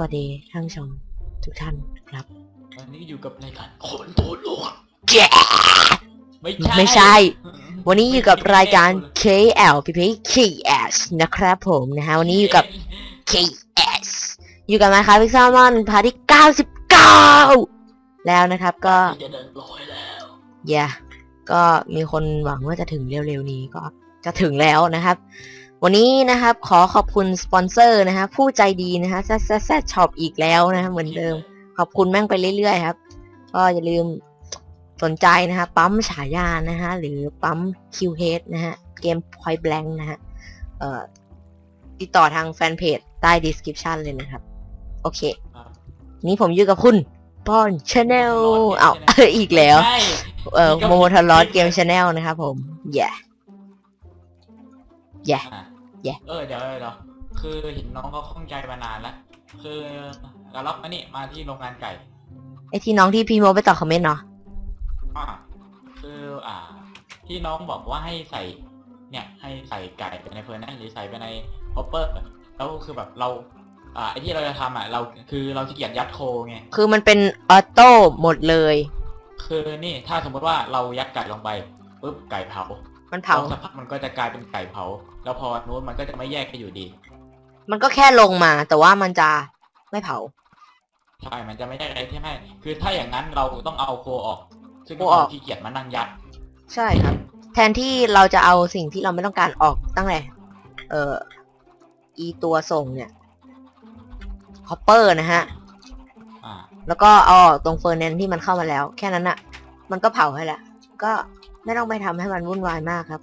วัสดีท่านผู้ชมทุกท่านครับ วันนี้อยู่กับรายการคนโทษโลกไม่ใช่ไม่ใช่ วันนี้อยู่กับรายการ KL PP KS นะครับผมนะฮะวันนี้อยู่กับ KS อยู่กับนะครับพิกซามอนพาร์ทที่99 แล้วนะครับก็จะเดินร้อยแล้วอย่าก็มีคนหวังว่าจะถึงเร็วๆนี้ก็จะถึงแล้วนะครับ วันนี้นะครับ ขอขอบคุณสปอนเซอร์นะฮะผู้ใจดีนะฮะแซแซแซช็อปอีกแล้วนะฮะเหมือนเดิม ขอบคุณแม่งไปเรื่อยๆครับ ก็อย่าลืมสนใจนะฮะปั๊มฉายานะฮะหรือปั๊ม QH นะฮะเกม Point Blank นะฮะเอ่อติดต่อทางแฟนเพจใต้ description เลยนะครับ โอเคครับนี้ผมอยู่กับคุณปอนชาแนลเอาอีกแล้วใช่เอ่อนี่ก็โมทลอสเกมชาแนลนะครับผมแย่ แย่อะแย่ เออเดี๋ยวเดี๋ยวคือเห็นน้องเขาข้องใจมานานแล้วคือเราล็อกมานี่มาที่โรงงานไก่ ไอที่น้องที่พี่โมไปตอบคอมเมนต์เนาะอ่าคืออ่า ที่น้องบอกว่าให้ใส่ เนี่ย ให้ใส่ไก่ไปในเพลินนั้นหรือใส่ไปในฮอปเปอร์แล้วคือแบบเรา อ่าไอที่เราจะทำอะเราคือเราขี้เกียจยัดโคไงคือมันเป็นออโต้หมดเลย คือนี่ถ้าสมมติว่าเรายัดไก่ลงไปปุ๊บไก่เผา มันเผาสักพักมันก็จะกลายเป็นไก่เผา แล้วพอนู้นมันก็จะไม่แยกกันอยู่ดี มันก็แค่ลงมา แต่ว่ามันจะไม่เผา ใช่ มันจะไม่ได้อะไรที่ให้คือถ้าอย่างนั้นเราต้องเอาโคออก ซึ่งโคออกเราขี้เกียจมานั่งยัด ใช่ครับ แทนที่เราจะเอาสิ่งที่เราไม่ต้องการออกตั้งแต่เอ่ออีตัวส่งเนี่ยฮอปเปอร์นะฮะ อ่า แล้วก็เอาออกตรงเฟอร์แนนที่มันเข้ามาแล้ว แค่นั้นอะมันก็เผาให้แล้วก็ ไม่ต้องไปทำให้มันวุ่นวายมากครับ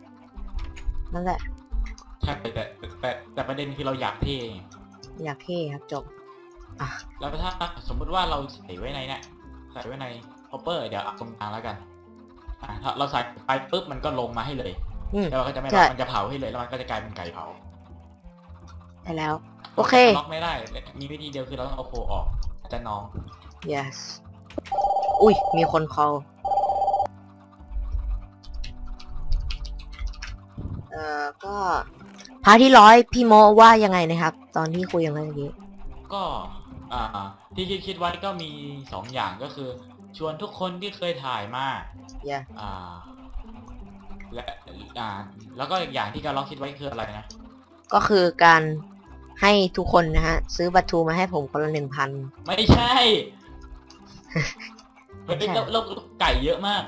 นั่นแหละ ใช่แต่แต่แต่แต่ประเด็นคือเราอยากเท่ไงอยากเท่ครับจบอะแล้วถ้าสมมุติว่าเราใส่ไว้ในเนี่ยใส่ไว้ในฮอปเปอร์เดี๋ยวเอาตรงกลางแล้วกันอ่าถ้าเราใส่ไปปุ๊บมันก็ลงมาให้เลยอืม แล้วเราก็จะไม่ใช่ล็อกมันจะเผาให้เลยแล้วมันก็จะกลายเป็นไก่เผาได้แล้ว โอเค ล็อกไม่ได้มีวิธีเดียวคือเราต้องเอาโคออกอาจจะน้อง yes อุ้ย มีคน call เอ่อก็พาร์ทที่ร้อยพี่โมว่ายังไงนะครับ ตอนที่คุยกันเมื่อกี้ก็อ่าที่คิดคิดไว้ก็มีสองอย่างก็คือ ชวนทุกคนที่เคยถ่ายมาอย่าอ่าและอ่า แล้วก็อีกอย่างที่การล็อกคิดไว้คืออะไรนะก็คือการให้ทุกคนนะฮะ ซื้อบัตรทูมาให้ผมคนละหนึ่งพัน ไม่ใช่ไม่ใช่แล้วแล้วแล้วไก่เยอะมาก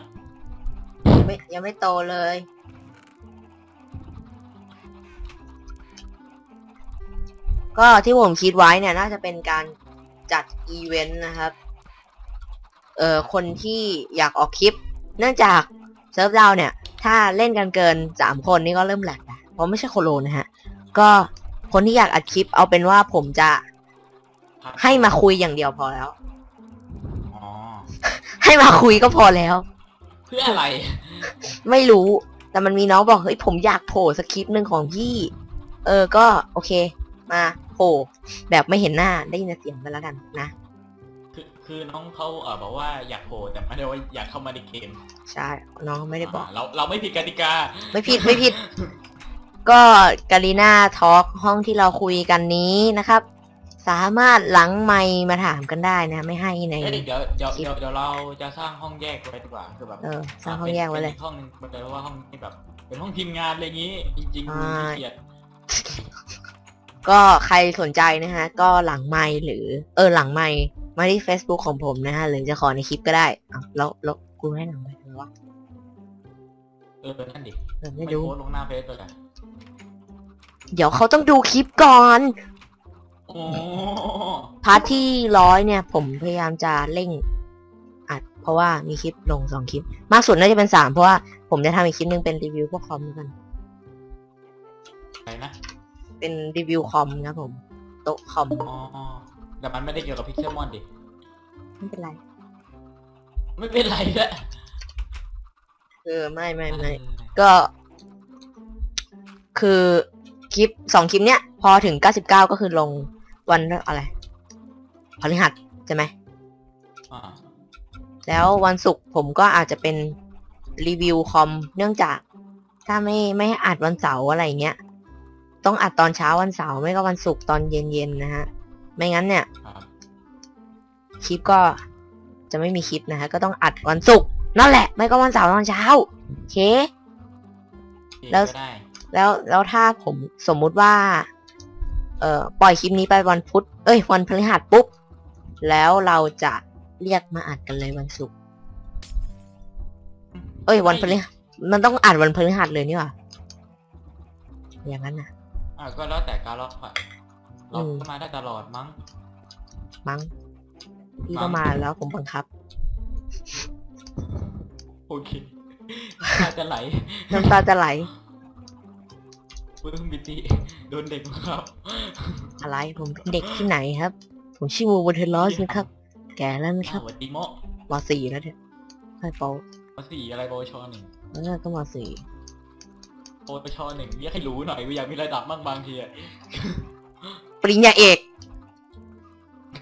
ไม่ยังไม่โตเลย ก็ที่ผมคิดไว้เนี่ย น่าจะเป็นการจัดอีเวนต์นะครับ เอ่อ คนที่อยากออกคลิป เนื่องจากเซิร์ฟเราเนี่ย ถ้าเล่นกันเกินสามคนนี่ก็เริ่มแหลกนะเพราะไม่ใช่โคโลนะฮะ ก็คนที่อยากอัดคลิปเอาเป็นว่าผมจะให้มาคุยอย่างเดียวพอแล้ว อ๋อ ให้มาคุยก็พอแล้ว เพื่ออะไร ไม่รู้ แต่มันมีน้องบอกเฮ้ยผมอยากโผล่สคริปต์หนึ่งของพี่ เออ ก็โอเค มา โผล่แบบไม่เห็นหน้าได้ยินแต่เสียงไปแล้วกันนะ คือคือน้องเขาเออบอกว่าอยากโผล่แต่ไม่ได้ว่าอยากเข้ามาในเกมใช่น้องไม่ได้บอกาเราเราไม่ผิดกติกา ไม่ผิดไม่ผิด ก็การีนาทอล์กห้องที่เราคุยกันนี้นะครับ สามารถหลังไมค์มาถามกันได้นะ ไม่ให้ใน เอ้ยเดี๋ยวเดี๋ยวเดี๋ยวเดี๋ยวเราจะสร้างห้องแยกไว้ดีกว่าคือแบบเออสร้างห้องแยกไว้เลย ป็นห้องนึงมันจะเรียกว่าห้องที่แบบ เป็นห้องทีมงานอะไรอย่างนี้ จริงๆอ่า ขี้เกียด ก็ใครสนใจนะฮะ ก็หลังไมค์หรือ เออหลังไมค์มาที่ Facebook ของผมนะฮะ หรือจะขอในคลิปก็ได้อะแล้วแล้วกูให้หลังไมค์ทำไมวะเออนั่นดิเออไม่ไม่รู้ โพสต์ลงหน้าเฟซเลยอะเดี๋ยวเขาต้องดูคลิปก่อน โอ้พาร์ทที่ร้อยเนี่ย ผมพยายามจะเร่งอัด เพราะว่ามีคลิปลงสองคลิป มากสุดน่าจะเป็นสามเพราะว่าผมจะทำอีกคลิปหนึงเป็นรีวิวพวกคอมกันอะไรนะ เป็นรีวิวคอมนะครับผมโต๊ะคอมอ๋อแต่มันไม่ได้เกี่ยวกับพิกเซลมอนดิ ไม่เป็นไร ไม่เป็นไรแหละเออไม่ไม่ไม่ก็ คือคลิปสองคลิปเนี้ย พอถึงเก้าสิบเก้าก็คือลงวันอะไรพฤหัสใช่ไหม อ่าแล้ววันศุกร์ผมก็อาจจะเป็นรีวิวคอม เนื่องจาก ถ้าไม่ไม่ให้อัดวันเสาร์อะไรเงี้ย ต้องอัดตอนเช้าวันเสาร์ไม่ก็วันศุกร์ตอนเย็นๆนะฮะ ไม่งั้นเนี่ยครับคลิปก็จะไม่มีคลิปนะฮะ ก็ต้องอัดวันศุกร์นั่นแหละ ไม่ก็วันเสาร์ตอนเช้าโอเค แล้วก็ได้แล้วแล้วถ้าผมสมมุติว่า เอ่อปล่อยคลิปนี้ไปวันพุธเอ้ย วันพฤหัสปุ๊บ แล้วเราจะเรียกมาอัดกันเลยวันศุกร์เอ้ย วันพฤหัสมันต้องอัดวันพฤหัสเลยนี่หว่าอย่างนั้นนะ อ่าก็แล้วแต่การล็อกอะล็อกอืม ก็มาได้ตลอดมั้ง มั้งพี่มั้ก็งมาแล้วผมบังคับ โอเคน่าจะไหลน้ำตาจะไหลปึ้งบิตีโดนเด็กมาครับ อะไรผมเป็นเด็กที่ไหนครับ ผมชื่อมูบนเทอร์ลอสนะครับ แก่แล้วนะครับอ้าวสวัสดีโมะมสี่แล้วเนี่ยใช่เปามาสี่อะไรโบชอหนึ่งเออก็มสี่ โบชอหนึ่งเรียกให้รู้หน่อยกูอยากมีระดับบ้างบางทีอะปริญญาเอก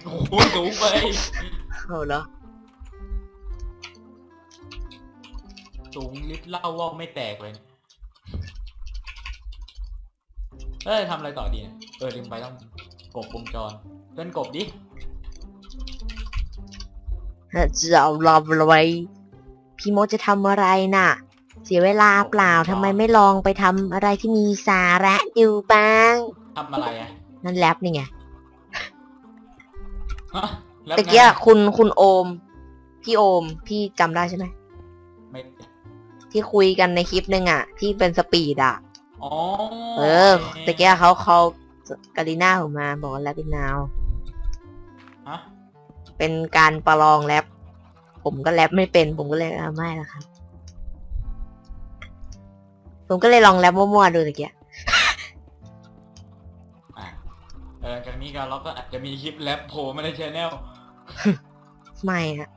โอ้โหสูงไปเอาเหรอสูงลิฟต์เล่าว่าวไม่แตกเลยเนี่ยเอ้ยทำอะไรต่อดีเนี่ยเออลืมไปต้องกบวงจรเล่นกบดิจะเอารอไว้ พี่โมดจะทำอะไรน่ะ เสียเวลาเปล่าทำไมไม่ลองไปทำอะไรที่มีสาระดูบ้าง ทำอะไรอะนั่นแรปนี่ไงฮะแล้วตะเกียไงคุณคุณโอม พี่โอม พี่จำได้ใช่ไหมไม่ที่คุยกันในคลิปหนึ่งอะ ที่เป็นสปีดอะ อ๋อเออตะเกียเขาเขากาลิน่าผมมาบอกว่าแรปเป็นนาว ฮะ เป็นการประลองแรปผมก็แรปไม่เป็น ผมก็เลยเอาไม่ละครับ ผมก็เลยลองแรปมั่วๆดูตะเกียอะเออจากนี้ก็เราก็อาจจะมีคลิปแรปโผล่มาในชแนลไม่ฮะ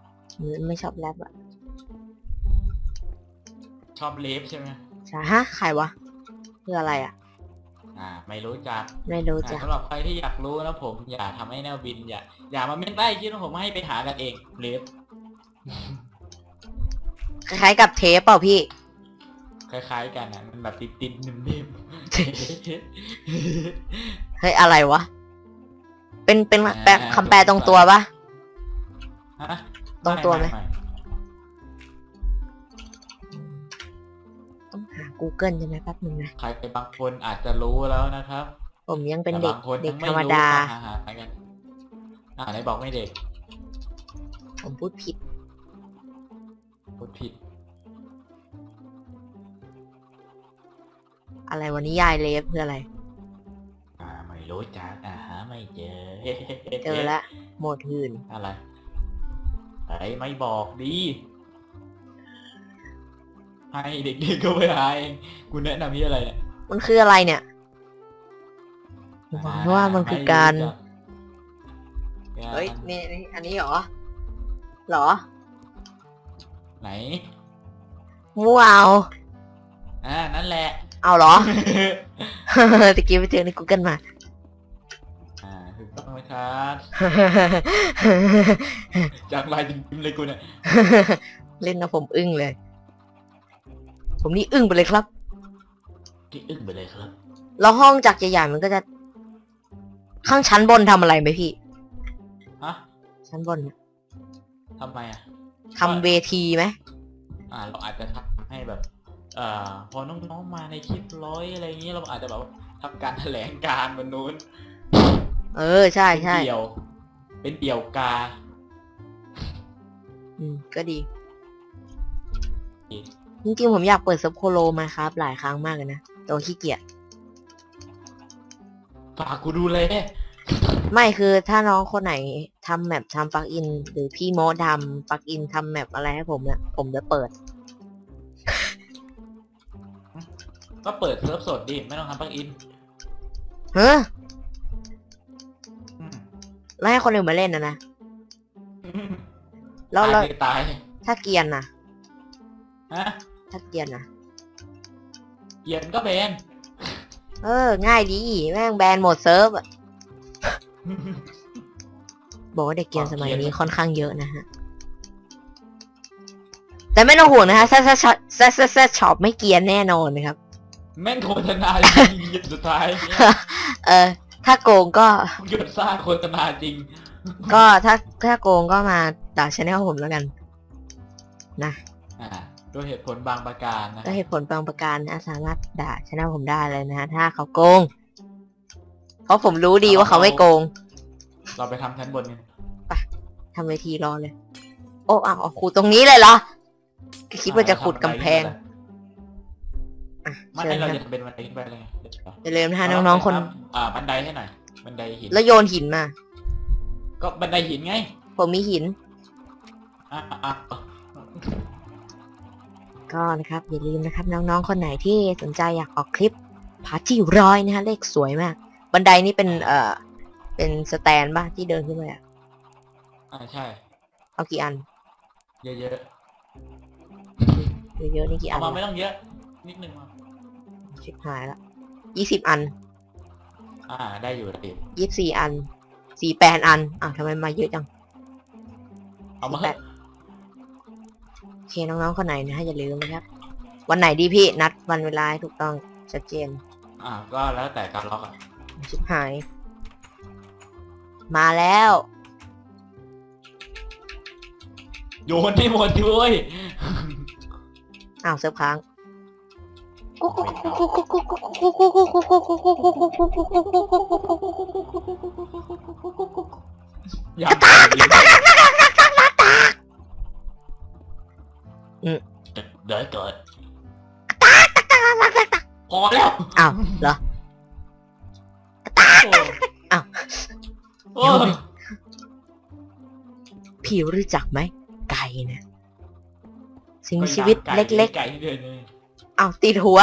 ไม่ชอบแรปอะชอบเลฟใช่ไหมใช่ฮะใครวะคืออะไรอะอ่า ไม่รู้จักไม่รู้อะจ้ะสำหรับใครที่อยากรู้นะผม อย่าทำให้แนวบิน อย่า อย่ามาเม้นใต้คลิปนะผมให้ไปหากันเองเลฟคล้ายๆกับเทปเปล่าพี่ คล้ายๆ กันอะ มันแบบติดๆนิ่มเฮ้ยอะไรวะ เป็นเป็นแปลคำแปลตรงตัวปะๆฮะตรงตัวไหมไไต้องหา Google ใช่ไหมแป๊บนึงนะใครบางคนอาจจะรู้แล้วนะครับ ผมยังเป็นแต่เด็กบางคนเด็ยักงธไม่รรมรู้ดาก็หาๆไปกันอ่าไหนบอกไม่เด็ก ผมพูดผิด พูดผิด อะไรวันนี้ยายเลฟคืออะไร อ่าไม่รู้จักอ่าหาไม่เจอเจอละโหมดหื่นอะไรไอ้ไม่บอกดีให้เด็กๆก็ไปหาเองกูแนะนำที่อะไรเนี่ยมันคืออะไรเนี่ยผมบอกว่ามันคือการไม่เฮ้ยรู้จักนี่นี่อันนี้เหรอเหรอ ไหน มั่วเอาอ่านั่นแหละ เอาเหรอ ตะกี้ไปเจอใน Google มา อ่าถูกต้องไหมครับจากลายจริงๆเลยกูเนี่ยเล่นนะผมอึ้งเลย ผมนี่อึ้งไปเลยครับ ที่อึ้งไปเลยครับแล้วห้องจากใหญ่ๆมันก็จะ ข้างชั้นบนทำอะไรไหมพี่ ฮะชั้นบนน่ะทำไมอะทำเวทีไหมอ่า เราอาจจะทำให้แบบเอ่อ พอน้องๆมาในคลิปร้อยอะไรอย่างนี้เราอาจจะแบบว่าทำการแถลงการณ์บนนู้น เออใช่เป็นใช่เดี่ยว เป็นเดี่ยวกา อืมก็ดีจริงๆผมอยากเปิดซับโคโลมาครับ หลายครั้งมากเลยนะแต่ว่าขี้เกียจฝากกูดูเลย ไม่คือถ้าน้องคนไหนทำแมปทำปลักอิน หรือพี่โมทำปลักอินทำแมปอะไรให้ผมเนี่ยผมจะเปิด ก็เปิดเซิร์ฟสดดิไม่ต้องทำปลั๊กอินเฮ้ออืมแล้วให้คนอื่นมาเล่นนะนะแล้วตายแล้วเลยตายถ้าเกรียนนะฮะถ้าเกรียนนะเกียนก็เบนเออ ง่ายดีแม่งแบนหมดเซิร์ฟอะบอกว่าเด็กเกรียนสมัยนี้ค่อนข้างเยอะนะฮะ แต่ไม่ต้องห่วงนะคะแซซช็อปแซซแซช็อปไม่เกรียนแน่นอนนะครับ แม่งโฆษณาจริงหยุดสุดท้ายเนี่ยเออ ถ้าโกงก็ หยุดสร้างโฆษณาจริง ก็ถ้าถ้าโกงก็มาด่าชแนลผมแล้วกัน นะอ่าด้วยเหตุผลบางประการนะก็เหตุผลบางประการนะสามารถด่าชแนลผมได้เลยนะฮะถ้าเขาโกง เพราะผมรู้ดีว่าเขาไม่โกง เราไปทำชั้นบนกันทำเวทีรอเลย โอ้อ้าวขุดตรงนี้เลยเหรอคิดว่าจะขุดกำแพง อะไม่เชิญให้เราคจะรับทำเป็นบันไดขึ้นไปเลยไงอย่าลืมนะฮะน้องๆคน อ่าบันไดให้หน่อยบันไดหินแล้วโยนหินมา ก็บันไดหินไงผมมีหินอะอะอะก็นะครับ อย่าลืมนะครับ น้องๆ คนไหนที่สนใจอยากออกคลิปพาร์ทที่ร้อยนะฮะเลขสวยมาก บันไดนี่เป็นเอ่อเป็นสแตนบ้าที่เดินขึ้นไปอะอ่าใช่ เอากี่อัน เยอะเยอะๆนี่ๆกี่เอาอันมาไม่ต้องเยอะ นิดนึงมา ชิบหายละยี่สิบอันอ่า ได้อยู่ได้อยู่ยี่สิบสี่อันสี่แปดอันอ้าวทำไมมาเยอะจัง เอามาแปดโอเคน้องๆคนไหนนะฮะอย่าลืมนะครับ วันไหนดีพี่นัดวันเวลาให้ถูกต้องชัดเจน อ่า ก็แล้วแต่การล็อกอะชิบหาย มาแล้ว โยนให้หมดด้วยอ้าวเซิร์ฟค้าง อย่าตายเดี๋ยวเกิดพอแล้วอ้าวเหรออ้าวโอ้พี่รู้จักไหมไก่นะสิ่งมีชีวิตเล็กไก่ที่เดินเลยๆ อ้าวติดหัว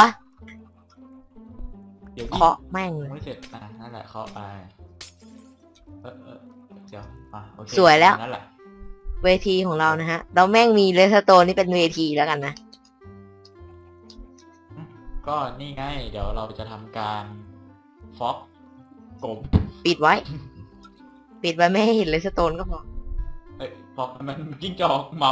เดี๋ยวเคาะแม่งเลยไม่เสร็จอะนั่นแหละเคาะไปเออเออเดี๋ยวอะโอเคสวยแล้ว นั่นแหละเวทีของเรานะฮะ เราแม่งมีเลสโตนนี่เป็นเวทีแล้วกันนะ ก็นี่ไง เดี๋ยวเราจะทำการฟอกกบปิดไว้ ปิดไว้ไม่ให้เห็นเลสโตนก็พอเอ้ยฟอกมันกิ้งจอกเมา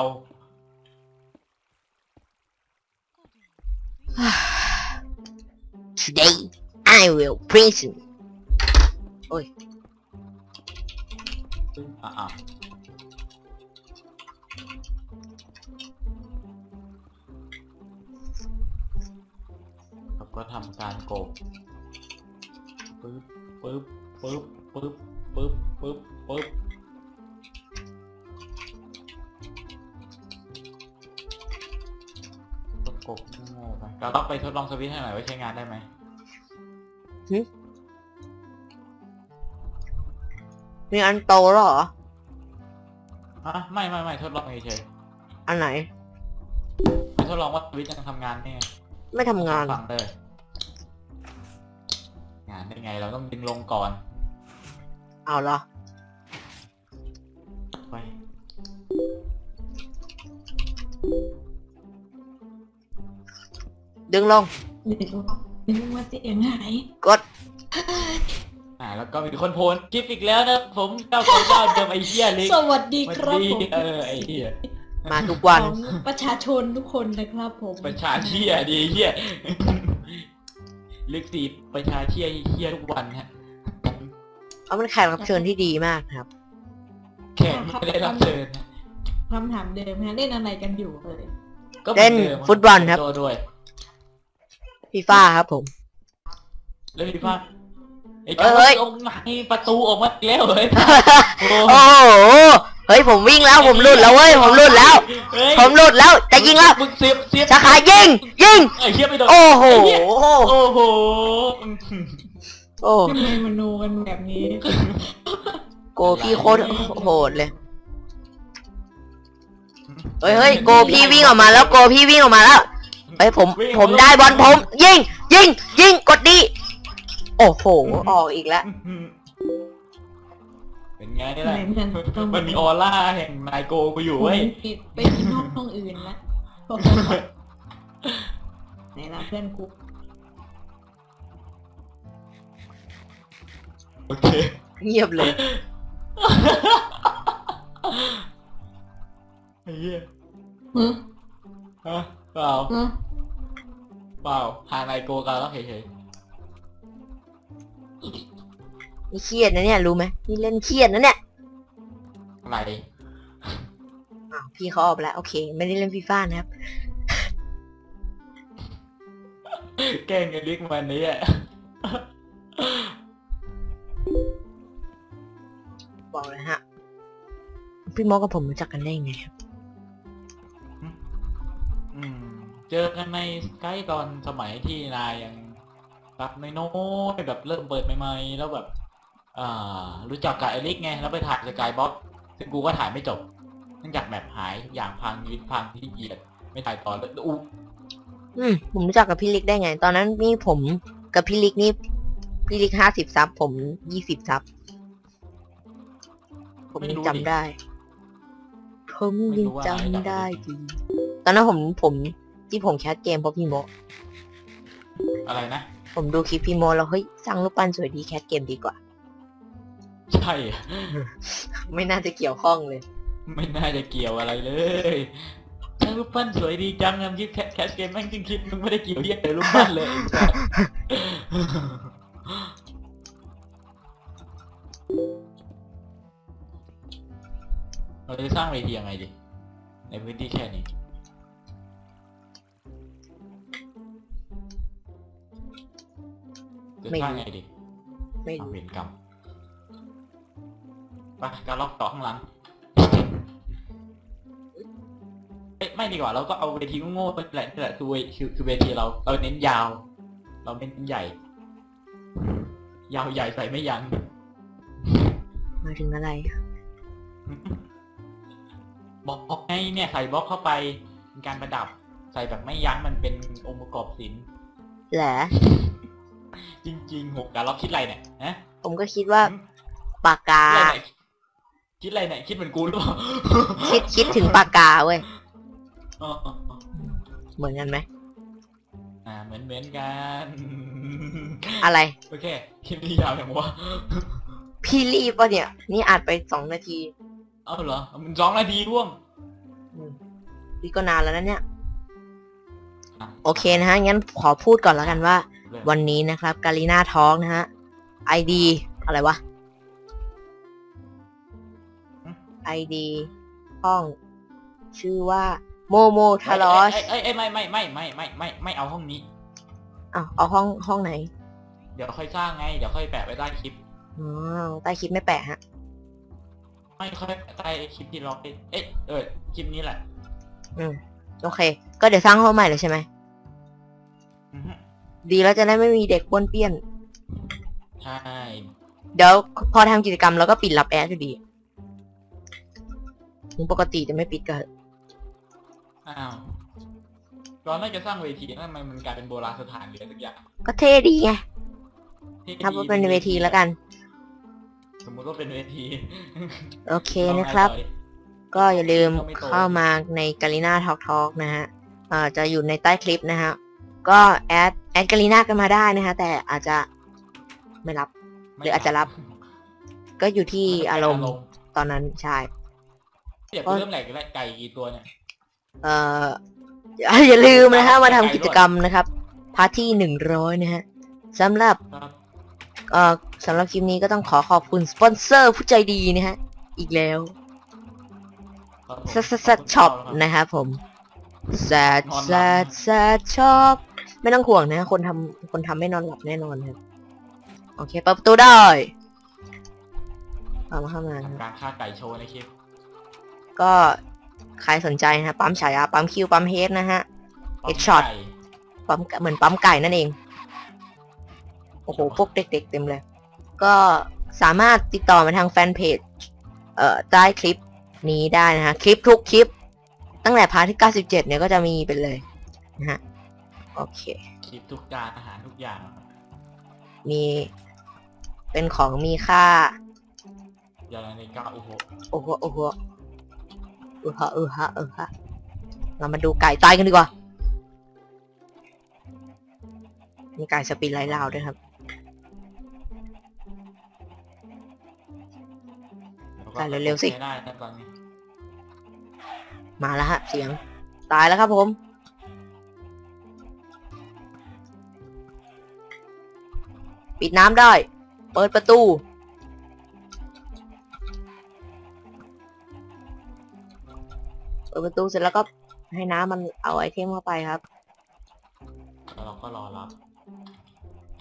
Today I will present อะอะเราก็ทำการกบปึ๊บปึ๊บปึ๊บปึ๊บปึ๊บปึ๊บปึ๊บก็กบโง่ๆไป เราต้องไปทดลองสวิตช์ให้หน่อยว่าใช้งานได้ไหมมีอันโตแล้วเหรอฮะไม่ไม่ไม่ทดลองเฉยอันไหน ๆไม่ทดลองว่าสวิตช์จะทำงานได้ไงไม่ทำงาน ฟังเลยงานได้ไง เราต้องดึงลงก่อน เอาเห ดึงลง เดี๋ยวนึกว่าเสียงหายกด อ่าแล้วก็มีคนโพสต์คลิปอีกแล้วนะผมเจ้าของเจ้าเดิมไอ้เหี้ยลิกสวัสดีมันครับดีผมเออไอ้เหี้ยมาทุกวัน ของประชาชนทุกคนนะครับผมประชาเชี่ยดีเหี้ยลึกสีประชาเชี่ยเหี้ยทุกวันฮะเอามันแขกรับเชิญที่ดีมากครับ แขกไม่ได้รับเชิญนะคำถามเดิมฮะเล่นอะไรกันอยู่เอ่ยก็หมืเล่อนดิมฟุตบอลครับ ตัวด้วย ฟีฟ่าครับผมเล่นฟีฟ่าไอ้เอ้เจ้ายเอ้ยลงมาให้ประตูออกมาแล้วเฮ้ยโอ้โอ้โหเฮ้ยผมวิ่งแล้วผมหลุดแล้วเว้ยผมหลุดแล้ว เฮ้ยผมหลุดแล้วจะยิงแล้วมึงเสียบเสียบสาขายิงยิง ไอ้เหี้ยไม่โดนโอ้โห ไเยโอ้โหโอ้ทำไมมโนกันแบบนี้โกพี่โคตรโหดเลย เฮ้ยเฮ้ยโกพี่วิ่งออกมาแล้วโกพี่วิ่งออกมาแล้ว เฮ้ยผมผมได้บอลผม ยิงยิงยิงกดดีโอ้โหออกอีกแล้ว เป็นไงนี่แหละเหมือนกันต้อง มันมีออร่าแห่งนายโกกูอยู่เว้ยไปที่ห้องห้องอื่นละพวกเขาไหนล่ะเพื่อนกูโอเค เงียบเลย ไอ้เหี้ยเฮ้ยฮะเปล่าเฮ้ยเปล่าหานายโกกันแล้วเฉยนี่เครียดนะเนี่ยรู้ไหมนี่เล่นเครียดนะเนี่ยอะไรอ้าวพี่เขาออกไปแล้วโอเค ไม่ได้เล่นฟีฟ่านะครับแกล้งไอ้ลิกวันนี้อะบอกเลยฮะพี่โมกับผมรู้จักกันได้ยังไงครับ เจอกันในสกายตอนสมัยที่นายยังแบบน้อยๆแบบเริ่มเปิดใหม่ๆแล้วแบบอ่ารู้จักกับไอลิกไงแล้วไปถ่ายสกายบ็อกซึ่งกูก็ถ่ายไม่จบเนื่องจากแบบหายอย่างพังยิดพังที่เกียดไม่ถ่ายต่อเลยอู้อืมผมรู้จักกับพี่ลิกได้ไง ตอนนั้นนี่ผมกับพี่ลิกนี่พี่ลิกห้าสิบซับผมยี่สิบซับผมยังจำได้ ผมยังจำได้ดีตอนนั้นผมผม ที่ผมแคสเกมเพราะพี่โม อะไรนะ ผมดูคลิปพี่โมแล้วเฮ้ยสร้างรูปปั้นสวยดีแคสเกมดีกว่า ใช่อะไม่น่าจะเกี่ยวข้องเลย ไม่น่าจะเกี่ยวอะไรเลยช่างรูปปั้นสวยดีจังทำคลิปแคแคสเกมแม่งจริงคลิปมึงไม่ได้เกี่ยวเยี่ยเลยรูปปั้นเลยไอ้สัสเราจะสร้างเวทียังไงดิในพื้นที่แค่นี้ จะไม่สร้างรู้ไงดิไม่เอารู้เวรกรรมไปการล็อกต่อข้างหลังเอ้ยไม่ดีกว่าเราก็เอาเวทีโง่ๆไปแหละนี่แหละคือเวคือคือเวทีเรา เราเน้นยาว เราเน้นใหญ่ ยาวใหญ่ใส่ไม่ยั้งมาถึงอะไรบล็อกไงเนี่ยใส่บล็อกเข้าไปเป็นการประดับ ใส่แบบไม่ยั้งมันเป็นองค์ประกอบศิลป์แหละ จริงๆหกการล็อกคิดอะไรเนี่ยฮะผมก็คิดว่าปากกาคิดอะไรเนี่ยคิดอะไรเนี่ย คิดเหมือนกูหรือเปล่าคิดคิดถึงปากกาเว้ยอ๋ออ๋ออ๋อเหมือนกันไหมอ่า เหมือนเหมือนกัน อะไร โอเคคลิปนี้ยาวอย่างวะพี่รีบปะเนี่ย นี่อัดไปสองนาที เอาเหรอ มันสองนาทีร่วมอืมพี่ก็นานแล้วนะเนี่ยอะโอเคนะฮะ งั้นขอพูดก่อนแล้วกันว่าเริ่ม วันนี้นะครับกาลีนาท้องนะฮะ ID อะไรวะ ID ห้อง ชื่อว่าโมโมทารอสเอ้ยเอ้ยเอ้ยไม่ไม่ไม่ไม่ไม่ไม่ไม่เอาห้องนี้อ้าวเอาห้องห้องไหน เดี๋ยวค่อยสร้างไง เดี๋ยวค่อยแปะไว้ใต้คลิปอ๋อใต้คลิปไม่แปะฮะ ไม่ค่อยใต้คลิปที่เราไปเอ๊ะเออคลิปนี้แหละ อืมโอเค ก็เดี๋ยวสร้างห้องใหม่เลยใช่ไหมอือฮึ ดีแล้วจะได้ไม่มีเด็กป้วนเปี้ยน ใช่ เดี๋ยวพอทำกิจกรรมเราก็ปิดรับแอดอยู่ดีถึงปกติจะไม่ปิดก็เถอะอ้าวตอนแรกจะสร้างเวทีทำไมมันกลายเป็นโบราณสถานหรืออะไรสักอย่างก็เท่ดีไงที่ถ้าว่าเป็นเวทีแล้วกัน สมมติว่าเป็นเวที โอเคนะครับเอาไงต่อดิก็อย่าลืมเข้าไม่ตรงเข้ามาในกาลิน่าทอกทอกนะฮะ เอ่อจะอยู่ในใต้คลิปนะฮะ ก็แอดแอดกาลิน่ากันมาได้นะฮะแต่อาจจะไม่รับ หรืออาจจะรับ ก็อยู่ที่อารมณ์ตอนนั้นใช่เดี๋ยวกูเริ่มแหลกแล้วไก่กี่ตัวเนี่ยเอ่ออย่าลืมนะฮะมาทำกิจกรรมนะครับพาร์ทที่หนึ่งร้อยนะฮะสำหรับครับเอ่อสำหรับคลิปนี้ก็ต้องขอขอบคุณสปอนเซอร์ผู้ใจดีนะฮะ อีกแล้วครับผมซัดซัดช็อปนะครับผมซัดซัดซัดช็อป ไม่ต้องห่วงนะ คนทำคนทำไม่นอนหลับแน่นอนครับ โอเคเปิดประตูได้เอามาเข้ามาครับทำการฆ่าไก่โชว์ในคลิป ก็ใครสนใจนะฮะปั๊มฉายาปั๊มคิวปั๊มเฮดนะฮะ Headshot ไก่ปั๊มเหมือนปั๊มไก่นั่นเอง โอ้โห พวกเด็กๆเต็มเลย ก็สามารถติดต่อมาทางแฟนเพจ เอ่อ ใต้คลิปนี้ได้นะฮะ คลิปทุกคลิป ตั้งแต่พาร์ทที่ 97 เนี่ยก็จะมีไปเลยนะฮะ โอเคคลิปทุกจานอาหารทุกอย่าง มีเป็นของมีค่า อย่างไรในกาโอ้โหโอ้โหโอ้โหเออฮะเออฮะเออฮะเรามาดูไก่ตายกันดีกว่า มีไก่สปินไลท์ลาวด้วยครับไก่เร็วๆสิใช้ได้นะตอนนี้ มาแล้วฮะ เสียง ตายแล้วครับผม ปิดน้ำได้ เปิดประตู เปิดประตูเสร็จแล้วก็ให้น้ำมันเอาไอเทมเข้าไปครับแล้วเราก็รอรับ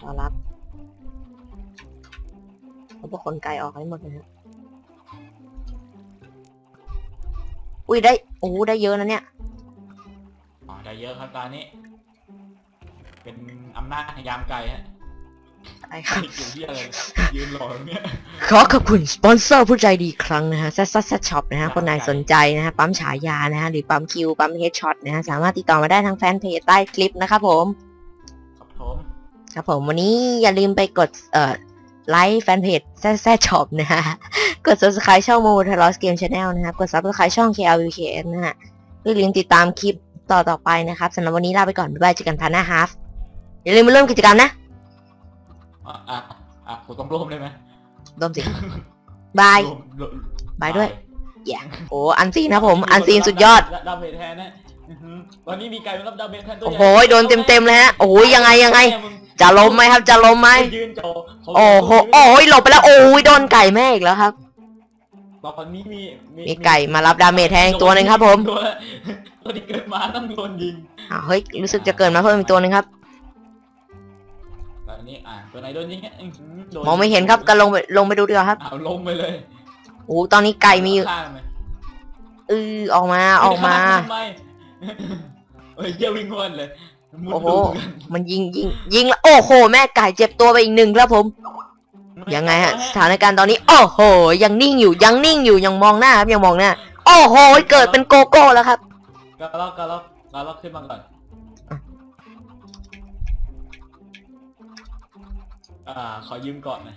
รอรับเอาพวกคนไก่ออกให้หมดเลยฮะอุ้ยได้โอ้โหได้เยอะนะเนี่ย อ๋อได้เยอะครับตอนนี้ เป็นอำนาจยามไกลฮะ ได้ครับไม่เกี่ยวที่อะไรเลยยืนรอตรงเนี้ยขอขอบคุณสปอนเซอร์ผู้ใจดีอีกครั้งนะฮะซัสซัสซัสช็อปนะฮะคนไหนสนใจนะฮะปั๊มฉายานะฮะหรือปั๊มคิวปั๊มเฮดช็อตนะฮะสามารถติดต่อมาได้ทางแฟนเพจใต้คลิปนะครับผม ครับผมครับผมวันนี้อย่าลืมไปกดเอ่อไลค์แฟนเพจแซ่แซ่ช็อปนะฮะ กด subscribe ช่องโมโมทลอสเกมชาแนลนะครับกด subscribe ช่อง KLVKS นะฮะเพื่อลืมติดตามคลิปต่อต่อๆไปนะครับสำหรับวันนี้ลาไปก่อน บ๊ายบายเจอกันพันหน้าฮาฟอย่าลืมมาเริ่มกิจกรรมนะ อะอะอะผมต้องร่วมได้ไหมร่วมสิบาย ร่วมร่วมบายด้วย โอ้อันซีนครับผม อันซีนสุดยอดดาเมจแทนนะอื้อหือตอนนี้มีไก่มารับดาเมจแทนตัวโอ้ใญ่โห โดนเต็มๆเลยฮะ โอ้ยยังไงยังไงแม่มึจะล้มไหมครับ จะล้มไหมยืนโจโอ้โห โอ้ยหลบไปแล้ว โอ้ยโดนไก่แม่อีกแล้วครับ ตอนนี้มีมีไก่มารับดาเมจแทนอีกตัวหนึ่งครับผม ตัวตัวที่เกิดมาต้องโดนยิงอ้าวเฮ้ย รู้สึกจะเกินมาเพิ่มอีกตัวหนึ่งครับต อนนี้อะตัวไหนโดนยิงเนี่ยอื้อหืโดมองไม่เห็นครับก็ลงไปลงไปดูดีกว่าครับเอาลงไปเลยโอ้ตอนนี้ไก่มีอยู่ข้างไหมเออออกมาออกมา ทำไมเฮ้ยเยี่ยวิ่งวนเลยมุดโอ้โห ดูกันมันยิงยิงยิงแล้วโอ้โห แม่ไก่เจ็บตัวไปอีกหนึ่งครับผม ยังไงฮะสถานการณ์ตอนนี้ โอ้โห ยังนิ่งอยู่ยังนิ่งอยู่ยังมองหน้าครับยังมองหน้าโอ้โหเกิดเป็นโกโก้แล้วครับก็ล็อกก็ล็อกก็ล็อกขึ้นมาก่อน อ่า ขอยืมก่อนหนะ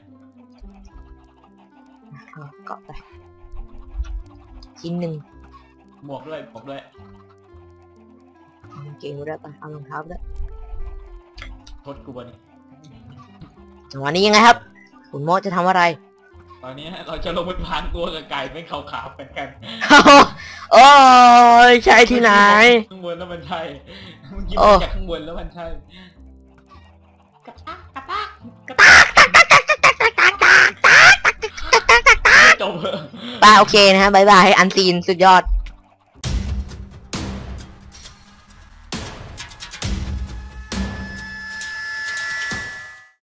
เกาะไปชิ้นหนึ่งหมวกด้วยหมวกด้วยเอากางเกงไปด้วยไปเอารองเท้าไปด้วยทดกูบนจังหวะนี้ยังไงครับ คุณโมจะทำอะไร ตอนนี้เราจะลงไปพรางตัวกับไก่เป็นขาวๆเหมือนกันโอ้ยใช่ที่ไหน ข้างบนแล้วมันใช่เมื่อกี้โอ้มาจากข้างบนแล้วมันใช่ จบเถอะไปโอเคนะฮะบายบาย อันซีนสุดยอด